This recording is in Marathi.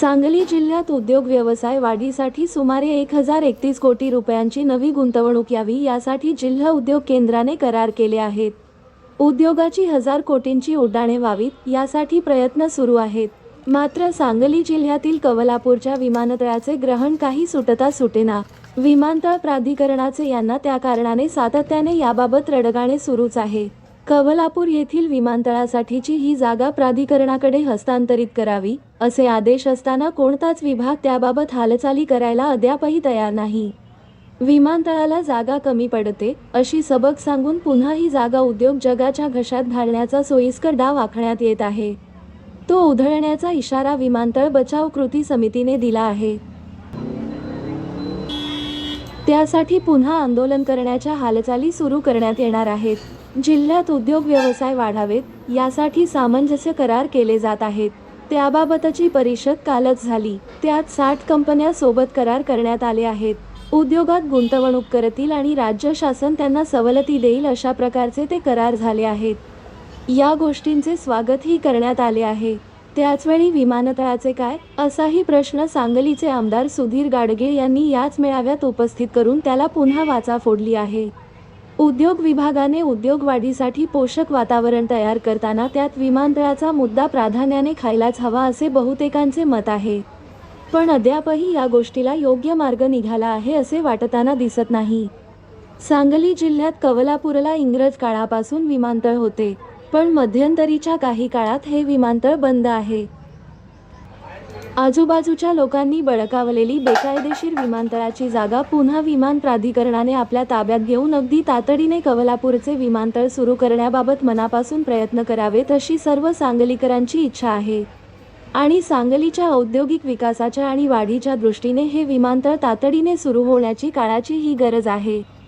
सांगली जिल्ह्यात उद्योग व्यवसाय वाढीसाठी सुमारे एक हजार एकतीस कोटी रुपयांची नवी गुंतवणूक यावी यासाठी जिल्हा उद्योग केंद्राने करार केले आहेत. उद्योगाची हजार कोटींची उड्डाणे व्हावीत यासाठी प्रयत्न सुरू आहेत. मात्र सांगली जिल्ह्यातील कवलापूरच्या विमानतळाचे ग्रहण काही सुटता सुटेना. विमानतळ प्राधिकरणाचे यांना त्या कारणाने सातत्याने याबाबत रडगाणे सुरूच आहे. कवलापूर येथील विमानतळासाठीची ही जागा प्राधिकरणाकडे हस्तांतरित करावी असे आदेश असताना कोणताच विभाग त्याबाबत हालचाली करायला अद्यापही तयार नाही. विमानतळाला जागा कमी पडते अशी सबक सांगून पुन्हा ही जागा उद्योग जगाच्या घशात घालण्याचा सोयीस्कर डाव आखण्यात येत आहे. तो उधळण्याचा इशारा विमानतळ बचाव कृती समितीने दिला आहे. त्यासाठी पुन्हा आंदोलन करण्याच्या हालचाली सुरू करण्यात येणार आहेत. जिल्ह्यात उद्योग व्यवसाय वाढावेत यासाठी सामंजस्य करार केले जात आहेत. त्याबाबतची परिषद कालच झाली. त्यात साठ कंपन्या सोबत करार करण्यात आले आहेत. उद्योगात गुंतवणूक करतील आणि राज्य शासन त्यांना सवलती देईल अशा प्रकारचे ते करार झाले आहेत. या गोष्टींचे स्वागतही करण्यात आले आहे. त्याचवेळी विमानतळाचे काय? असाही प्रश्न सांगलीचे आमदार सुधीर गाडगे यांनी याच मेळाव्यात उपस्थित करून त्याला पुन्हा वाचा फोडली आहे. उद्योग विभागाने उद्योग वाढीसाठी पोषक वातावरण तयार करताना त्यात विमानतळाचा मुद्दा प्राधान्याने खायलाच हवा असे बहुतेकांचे मत आहे. पण अद्यापही या गोष्टीला योग्य मार्ग निघाला आहे असे वाटताना दिसत नाही. सांगली जिल्ह्यात कवलापूरला इंग्रज काळापासून विमानतळ होते. पण मध्यंतरीच्या काही काळात हे विमानतळ बंद आहे. आजूबाजूच्या लोकांनी बळकावलेली बेकायदेशीर विमानतळाची जागा पुन्हा विमान प्राधिकरणाने आपल्या ताब्यात घेऊन अगदी तातडीने कवलापूरचे विमानतळ सुरू करण्याबाबत मनापासून प्रयत्न करावेत अशी सर्व सांगलीकरांची इच्छा आहे. आणि सांगलीच्या औद्योगिक विकासाच्या आणि वाढीच्या दृष्टीने हे विमानतळ तातडीने सुरू होण्याची काळाची ही गरज आहे.